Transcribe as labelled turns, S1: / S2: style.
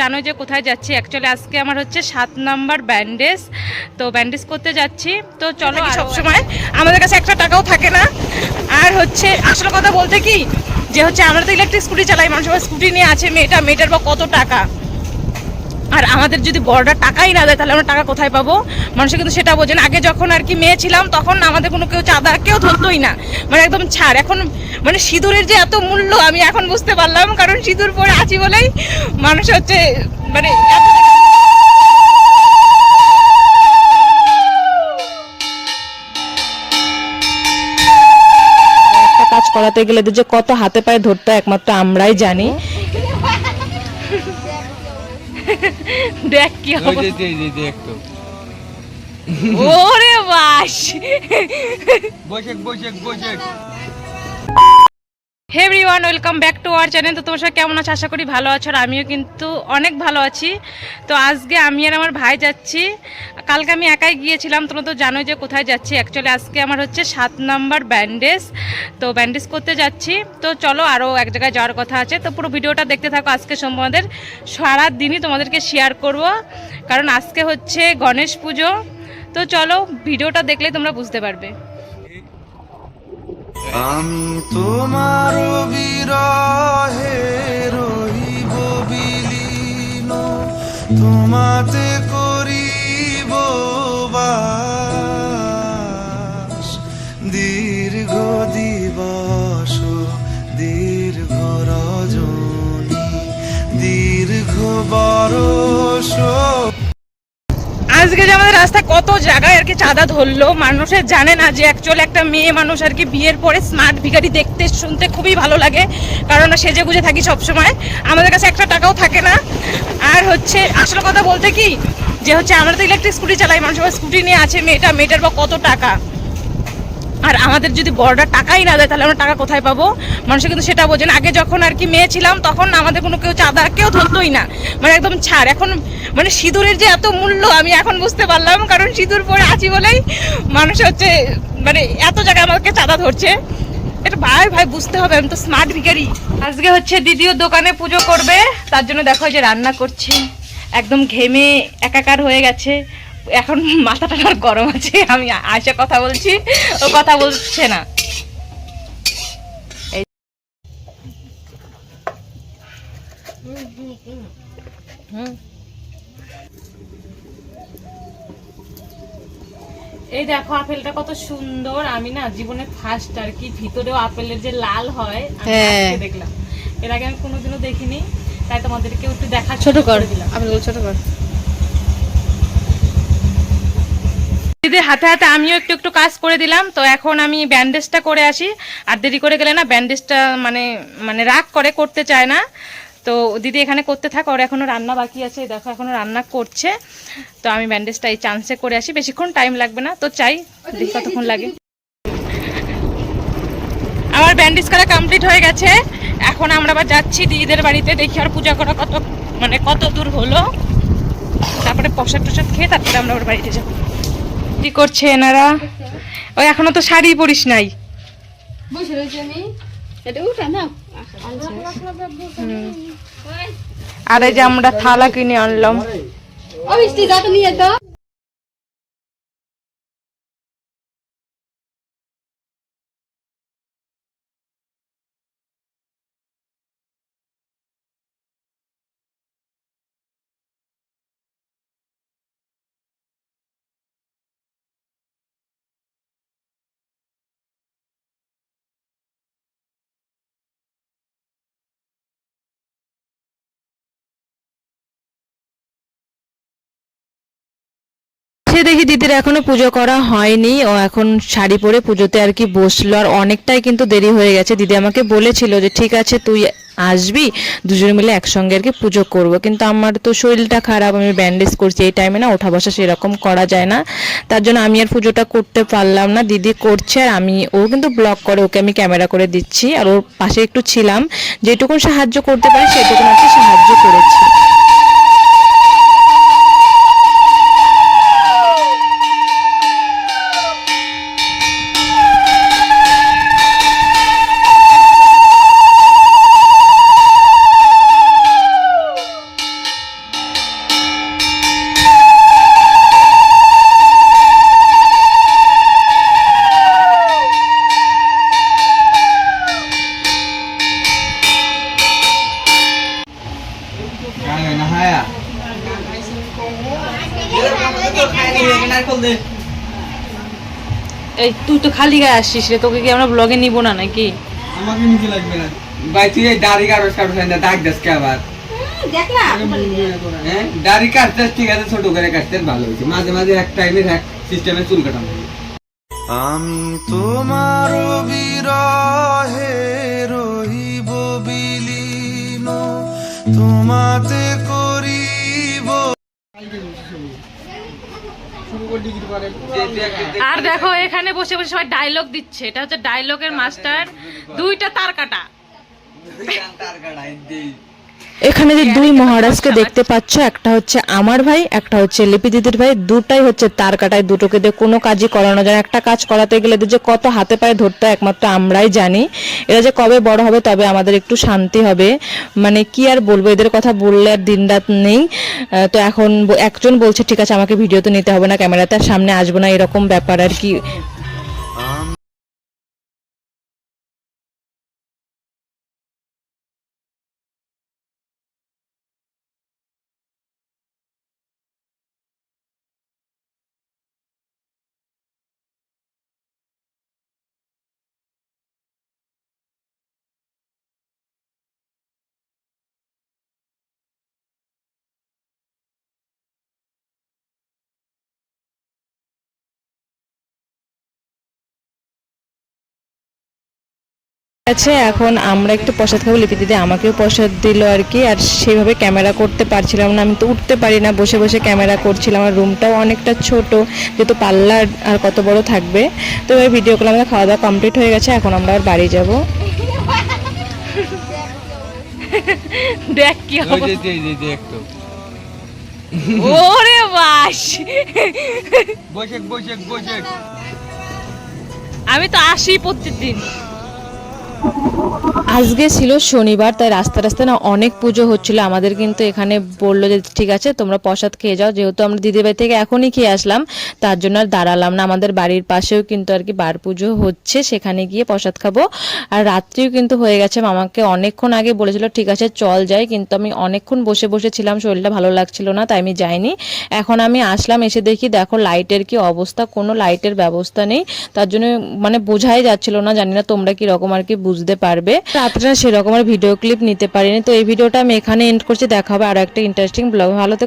S1: জানো যে কোথায় যাচ্ছি? অ্যাকচুয়ালি আজকে আমার হচ্ছে সাত নাম্বার ব্যান্ডেজ তো ব্যান্ডেজ করতে যাচ্ছি। তো চলো সবসময় আমাদের কাছে একটা টাকাও থাকে না? আর হচ্ছে আসল কথা বলতে কি? যে হচ্ছে আমরা তো ইলেকট্রিক স্কুটি চালাই মানুষ স্কুটি নিয়ে আছে মেয়েটা মেয়েটার বা কত টাকা? আর আমাদের যদি বড়টা টাকাই না দেয়, তাহলে আমরা টাকা কোথায় পাবো? মানুষের কিন্তু সেটা বোঝেন আগে যখন আর কি মেয়ে ছিলাম, তখন আমাদের কোনো কেউ চাঁদা, কেউ ধরতোই না। মানে একদম ছাড়। এখন মানে সিঁদুরের যে এত মূল্য, আমি এখন বুঝতে পারলাম। কারণ সিঁদুর পরে আছি বলেই মানুষ হচ্ছে মানে
S2: কাজ করাতে গেলে যে কত হাতে পায়ে ধরতে একমাত্র আমরাই জানি।
S1: দেখ কি
S3: যে একটু।
S1: ওরে বাস।
S3: বসেক বসেক বসেক।
S1: Hey everyone welcome back to our channel তো তোমার সবাই কেমন আছো? আশা করি ভালো আছো আর আমিও কিন্তু অনেক ভালো আছি। তো আজকে আমি আর আমার ভাই যাচ্ছি কালকে আমি একাই গিয়েছিলাম, তোমরা তো জানো যে কোথায় যাচ্ছি। অ্যাকচুয়ালি আজকে আমার হচ্ছে সাত নাম্বার ব্যান্ডেজ তো ব্যান্ডেজ করতে যাচ্ছি। তো চলো আরও এক জায়গায় যাওয়ার কথা আছে। তো পুরো ভিডিওটা দেখতে থাকো, আজকে তোমাদের সারা দিনই তোমাদেরকে শেয়ার করব। কারণ আজকে হচ্ছে গণেশ পুজো। তো চলো, ভিডিওটা দেখলেই তোমরা বুঝতে পারবে।
S4: তোমাতে
S1: আজকে যে আমাদের রাস্তায় কত জায়গায় আর কি চাঁদা ধরলো মানুষের জানে না যে অ্যাকচুয়ালি একটা মেয়ে মানুষ আর কি বিয়ের পরে স্মার্ট ভিখারি দেখতে, শুনতে খুবই ভালো লাগে। কারণ সেজে গুজে থাকি সব সময় আমাদের কাছে একটা টাকাও থাকে না। আর হচ্ছে, আসল কথা বলতে কি? যে হচ্ছে আমরা তো ইলেকট্রিক স্কুটি চালাই, মানুষ স্কুটি নিয়ে আছে, মেয়েটা, মেয়েটার বা কত টাকা? আর আমাদের যদি বড়টা টাকাই না দেয়, তাহলে আমরা টাকা কোথায় পাবো? মানুষের কিন্তু সেটা বোঝেন আগে যখন আর কি মেয়ে ছিলাম, তখন আমাদের কোনো কেউ চাঁদা, কেউ ধরতোই না। মানে একদম ছাড়। এখন মানে সিঁদুরের যে এত মূল্য, আমি এখন বুঝতে পারলাম। কারণ সিঁদুর পরে আছি বলেই মানুষ হচ্ছে মানে এত জায়গায় আমাকে চাঁদা ধরছে। এটা ভাই ভাই বুঝতে হবে, আমি তো স্মার্ট ভিখারি। আজকে হচ্ছে দিদিও দোকানে পুজো করবে। তার জন্য দেখো যে রান্না করছে। একদম ঘেমে একাকার হয়ে গেছে। এখন মাথাটা আমার গরম আছে আমি আশা কথা বলছি ও কথা বলছে না। এই- দেখো আপেলটা কত সুন্দর আমি না জীবনে ফার্স্ট আর কি ভিতরেও আপেলের যে লাল হয়
S2: হ্যাঁ।
S1: দেখলাম। এর আগে আমি কোনোদিনও দেখিনি তাই তোমাদেরকে একটু দেখা
S2: ছোট করে
S1: দিলাম।
S2: আপেলগুলো ছোট কর।
S1: দিদির হাতে হাতে আমিও একটু একটু কাজ করে দিলাম, তো এখন আমি ব্যান্ডেজটা করে আসি। আর দেরি করে গেলে না ব্যান্ডেজটা মানে মানে রাগ করে, করতে চায় না। তো দিদি এখানে করতে থাক, ওর এখনও রান্না বাকি আছে দেখো এখনও রান্না করছে। তো আমি ব্যান্ডেজটা এই চান্সে করে আসি, বেশিক্ষণ টাইম লাগবে না, তো চাই দেখি কতক্ষণ লাগে। আমার ব্যান্ডেজ করা কমপ্লিট হয়ে গেছে, এখন আমরা আবার যাচ্ছি দিদিদের বাড়িতে, দেখি আর পূজা করা কত মানে কত দূর হলো। তারপরে প্রসাদ টসাদ খেয়ে তারপরে আমরা ওর বাড়িতে যাব। কি করছে এনারা। ওই এখনও তো শাড়ি পরিস নাই। আর এই যে আমরা থালা কিনে আনলাম।
S5: নিয়ে তো
S2: সে দেখি দিদির এখনও পুজো করা হয়নি। ও এখন শাড়ি পরে পুজোতে আর কি বসল। আর অনেকটাই কিন্তু দেরি হয়ে গেছে। দিদি আমাকে বলেছিল যে, ঠিক আছে, তুই আসবি। দুজনে মিলে একসঙ্গে আর কি পুজো করব। কিন্তু আমার তো শরীরটা খারাপ, আমি ব্যান্ডেজ করছি। এই টাইমে না ওঠা বসা সেরকম করা যায় না। তার জন্য আমি আর পুজোটা করতে পারলাম না। দিদি করছে আর আমি, ও কিন্তু ব্লগ করে, ওকে আমি ক্যামেরা করে দিচ্ছি। আর ওর পাশে একটু ছিলাম। যেটুকুন সাহায্য করতে পারি, সেটুকুন আর সাহায্য করেছি। এই তুই তো খালি গায়ে আসছিস রে তোকে কি আমরা ব্লগে নিব না নাকি?
S3: আমাকে নিচে লাগবে না। ভাই তুই এই দাড়ি না দাগ দাস কে আবার। হ্যাঁ দাড়ি কাটতে ঠিক আছে ছোট করে কাটতে ভালো হয়েছে। মাঝে মাঝে এক টাইমের এক সিস্টেমে চুল কাটানো
S4: আমি তোমার বিরহে রহিব বিলীন তোমাতে
S1: আর দেখো এখানে বসে বসে সবাই ডায়লগ দিচ্ছে। এটা হচ্ছে ডায়লগের মাস্টার দুইটা তার কাটা
S2: এখানে যে দুই মহারাজকে দেখতে পাচ্ছ একটা হচ্ছে আমার ভাই একটা হচ্ছে লিপি দিদির ভাই দুটাই হচ্ছে তার কাটায় দুটোকে দিয়ে কোনো কাজই করানো যায়। একটা কাজ করাতে গেলে যে কত হাতে পায়ে ধরতে একমাত্র আমরাই জানি। এরা যে কবে বড় হবে তবে আমাদের একটু শান্তি হবে। মানে কি আর বলব এদের কথা বললে আর দিন রাত নেই। তো এখন একজন বলছে ঠিক আছে আমাকে ভিডিও তো নিতে হবে না ক্যামেরাতে আর সামনে আসব না। এরকম ব্যাপার আর কি। আছে এখন আমরা একটু প্রসাদ খাব লিপি দিদি আমাকেও প্রসাদ দিল আর কি আর সেভাবে ক্যামেরা করতে পারছিলাম না আমি তো উঠতে পারি না বসে বসে ক্যামেরা করছিলাম আর রুমটাও অনেকটা ছোট যেহেতু পাল্লা আর কত বড় থাকবে তো এবার ভিডিও করলাম আমাদের খাওয়া দাওয়া কমপ্লিট হয়ে গেছে এখন আমরা আর বাড়ি যাব।
S1: দেখ কি
S3: ওই
S1: অবস্থা।
S3: যে যে যে যে একটু।
S1: ওরে বাস। আমি তো আসি প্রত্যেকদিন।
S2: আজকে ছিল শনিবার, তাই রাস্তা রাস্তায় না অনেক পুজো হচ্ছিল। আমাদের কিন্তু এখানে বলল যে, ঠিক আছে, তোমরা প্রসাদ খেয়ে যাও। যেহেতু আমরা দিদির বাড়ি থেকে এখনই খেয়ে আসলাম, তার জন্য আর দাঁড়ালাম না। আমাদের বাড়ির পাশেও কিন্তু আর কি বার পুজো হচ্ছে, সেখানে গিয়ে প্রসাদ খাব। আর রাত্রিও কিন্তু হয়ে গেছে। মামাকে অনেকক্ষণ আগে বলেছিল, ঠিক আছে, চল যাই। কিন্তু আমি অনেকক্ষণ বসে বসে ছিলাম, শরীরটা ভালো লাগছিল না, তাই আমি যাইনি। এখন আমি আসলাম, এসে দেখি, দেখো, লাইটের কি অবস্থা? কোনো লাইটের ব্যবস্থা নেই। তার জন্য মানে বোঝাই যাচ্ছিল না, জানি না তোমরা কি রকম আর কি বুঝতে পারবে। রাত্রে সেরকম আর ভিডিও ক্লিপ নিতে পারিনি। তো এই ভিডিওটা আমি এখানে এন্ড করছি। দেখা হবে আরও একটা ইন্টারেস্টিং ব্লগ ভালো থেকে